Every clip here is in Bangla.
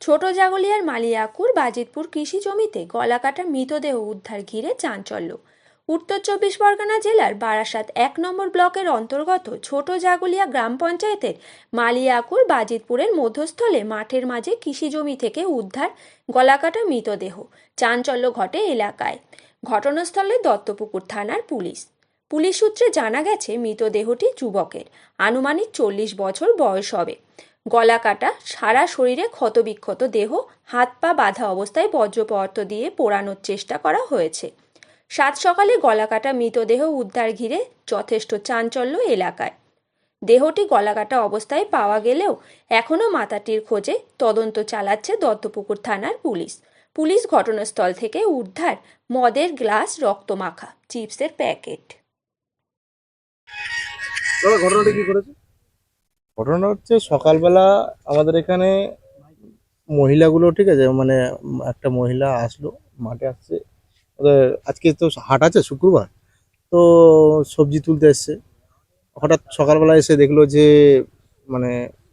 ছোট জাগলিয়ার মালিয়াকুর বাজিতপুর কৃষি জমিতে গলাকাটা মৃতদেহ উদ্ধার ঘিরে চাঞ্চল্য। উত্তর চব্বিশ পরগনা জেলার বারাসাত এক নম্বর ব্লকের অন্তর্গত ছোট জাগুলিয়া গ্রাম পঞ্চায়েতের মালিয়াকুর বাজিতপুরের মধ্যস্থলে মাঠের মাঝে কৃষি জমি থেকে উদ্ধার গলাকাটা মৃতদেহ। চাঞ্চল্য ঘটে এলাকায়। ঘটনাস্থলে দত্তপুকুর থানার পুলিশ। পুলিশ সূত্রে জানা গেছে, মৃতদেহটি যুবকের। আনুমানিক চল্লিশ বছর বয়স হবে। গলা কাটা, সারা শরীরে ক্ষতবিক্ষত দেহ, হাত পা বাঁধা অবস্থায় বজ্রপদার্থ দিয়ে পোড়ানোর চেষ্টা করা হয়েছে। সাত সকালে গলা কাটা মৃতদেহ উদ্ধার ঘিরে যথেষ্ট চাঞ্চল্য এলাকায়। দেহটি গলাকাটা অবস্থায় পাওয়া গেলেও এখনও মাতাটির খোঁজে তদন্ত চালাচ্ছে দত্তপুকুর থানার পুলিশ। পুলিশ ঘটনাস্থল থেকে উদ্ধার মদের গ্লাস, রক্তমাখা, চিপসের প্যাকেট। ঘটনাটা কি করেছে ঘটনা হচ্ছে সকালবেলা আমাদের এখানে মহিলাগুলো, ঠিক আছে মানে একটা মহিলা আসলো, মাঠে আসছে। ওদের আজকে তো হাট আছে, শুক্রবার। তো সবজি তুলতে এসছে। হঠাৎ সকালবেলা এসে দেখল যে মানে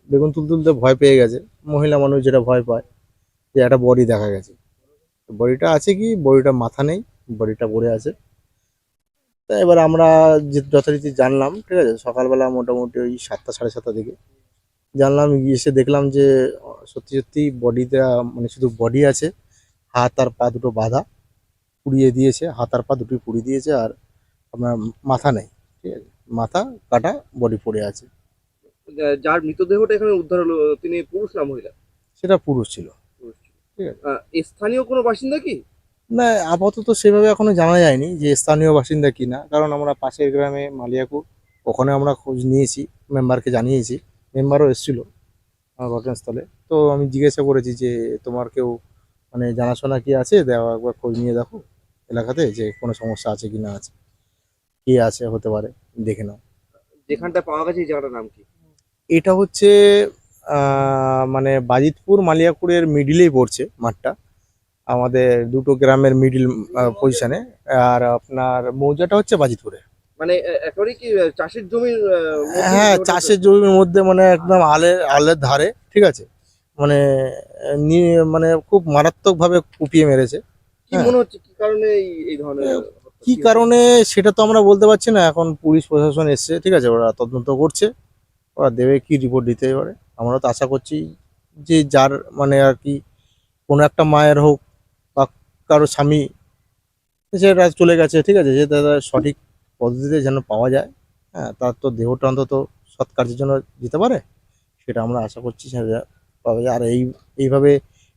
বেগুন তুলতে তুলতে ভয় পেয়ে গেছে। মহিলা মানুষ যেটা ভয় পায়, যে একটা বডি দেখা গেছে। বডিটা আছে কি? বডিটা মাথা নেই, বডিটা পড়ে আছে। তা এবার আমরা যে যথারীতি জানলাম ঠিক আছে? সকালবেলা মোটামুটি ওই সাতটা সাড়ে সাতটা দিকে জানলাম গিয়ে এসে দেখলাম যে সত্যি সত্যি বডিটা মানে শুধু বডি আছে হাত আর পা দুটো বাঁধা পুড়িয়ে দিয়েছে হাত আর পা দুটোই পুড়িয়ে দিয়েছে আর আপনার মাথা নেই ঠিক আছে? মাথা কাটা বডি পড়ে আছে। যার মৃতদেহটা এখানে উদ্ধার হলো তিনি পুরুষ না মহিলা? সেটা পুরুষ ছিল। ঠিক আছে। স্থানীয় কোনো বাসিন্দা কি? না আপাতত সেভাবে এখনও জানা যায়নি যে স্থানীয় বাসিন্দা কিনা। কারণ আমরা পাশের গ্রামে মালিয়াকুর ওখানে আমরা খোঁজ নিয়েছি মেম্বারকে জানিয়েছি মেম্বারও এসেছিল আমার ঘটনাস্থলে। তো আমি জিজ্ঞাসা করেছি যে তোমার কেউ মানে জানাশোনা কি আছে? দেওয়া একবার খোঁজ নিয়ে দেখো এলাকাতে যে কোনো সমস্যা আছে কি না আছে। কি আছে হতে পারে দেখে নাও। যেখানটা পাওয়া গেছে এই জায়গাটার নাম কি? এটা হচ্ছে মানে বাজিতপুর মালিয়াপুরের মিডিলেই পড়ছে মাঠটা। আমাদের দুটো গ্রামের মিডিল পজিশনে আর আপনার মৌজাটা হচ্ছে বাজিতপুরে। মানে একেবারেই কি চাষের জমির হ্যাঁ চাষের জমির মধ্যে মানে একদম আলের আলের ধারে ঠিক আছে? মানে আহ, নি- মানে খুব মারাত্মক ভাবে কুপিয়ে মেরেছে। কি হ্যাঁ। মনে হচ্ছে কি কারণে এই- ধরনের কি কারণে সেটা তো আমরা বলতে পারছি না। এখন পুলিশ প্রশাসন এসছে ঠিক আছে? ওরা তদন্ত করছে। ওরা দেবে কি রিপোর্ট দিতে পারে। আমরা তো আশা করছি যে যার মানে আর কি কোনো একটা মায়ের হোক কারও স্বামী সেটা চলে গেছে, ঠিক আছে? যে তারা সঠিক পদ্ধতিতে যেন পাওয়া যায় হ্যাঁ তার তো দেহটা অন্তত সৎ কার্যের জন্য দিতে পারে, সেটা আমরা আশা করছি সেটা পাওয়া যায়। আর এই, এইভাবে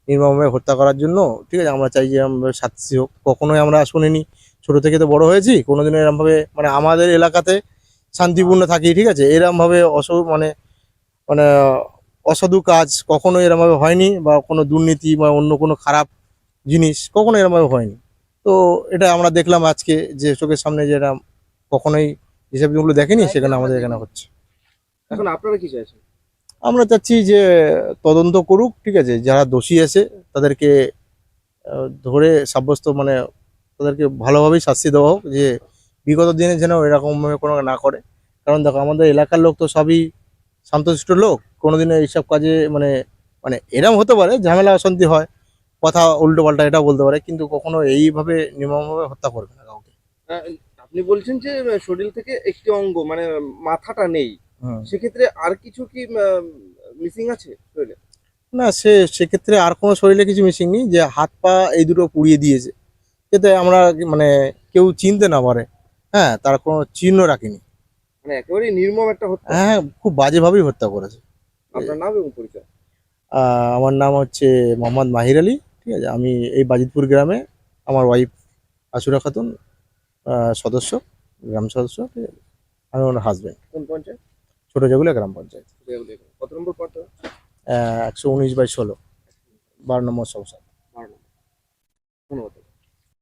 নির্মমভাবে হত্যা করার জন্য, ঠিক আছে? আমরা চাই যে আমরা শাস্তি হোক। কখনোই আমরা শুনিনি, ছোটো থেকে তো বড় হয়েছি, কোনোদিনও এরমভাবে মানে আমাদের এলাকাতে শান্তিপূর্ণ থাকি, ঠিক আছে? এরমভাবে অস মানে মানে অসাধু কাজ কখনো এরমভাবে হয়নি বা কোনো দুর্নীতি বা অন্য কোনো খারাপ জিনিস কখনো এরমভাবে হয়নি। তো এটা আমরা দেখলাম আজকে যে চোখের সামনে যেটা কখনোই যেসব জিনিসগুলো দেখেনি সেখানে আমাদের এখানে হচ্ছে। এখন আপনারা কি চাইছেন? আমরা চাচ্ছি যে তদন্ত করুক ঠিক আছে? যারা দোষী আছে তাদেরকে ধরে সাব্যস্ত মানে তাদেরকে ভালোভাবেই শাস্তি দেওয়া হোক যে বিগত দিনে যেন এরকমভাবে কোনো না করে। কারণ দেখো আমাদের এলাকার লোক তো সবই শান্তশিষ্ট লোক। কোনোদিনও এইসব কাজে মানে মানে এরম হতে পারে ঝামেলা অশান্তি হয়। কথা উল্টো পাল্টা এটা বলতে পারে কিন্তু কখনো এইভাবে নির্মমভাবে হত্যা করবে না কাউকে। আপনি বলছেন যে শরীর থেকে একটি অঙ্গ মানে মাথাটা নেই। সেক্ষেত্রে আর কিছু কি মিসিং আছে শরীরে? না সে সেক্ষেত্রে আর কোনো শরীরে কিছু মিসিং নেই যে হাত পা এই দুটো পুড়িয়ে দিয়েছে। যাতে আমরা মানে কেউ চিনতে না পারে। হ্যাঁ তার কোনো চিহ্ন রাখিনি। মানে একেবারেই নির্মম একটা হত্যা। হ্যাঁ খুব বাজেভাবেই হত্যা করেছে। আপনার নাম এবং পরিচয়? আহ, আমার নাম হচ্ছে মোহাম্মদ মাহির আলী। ঠিক আছে? আমি এই বাজিতপুর গ্রামে আমার ওয়াইফ আসুরা খাতুন সদস্য গ্রাম সদস্য ঠিক আছে? আমি ওনার হাজব্যান্ড কোন পঞ্চায়েত? ছোটো যেগুলো গ্রাম পঞ্চায়েত। কত নম্বর পার্ট একশো উনিশ বাই ষোলো বারো নম্বর সংসদ। বারো নম্বর। ধন্যবাদ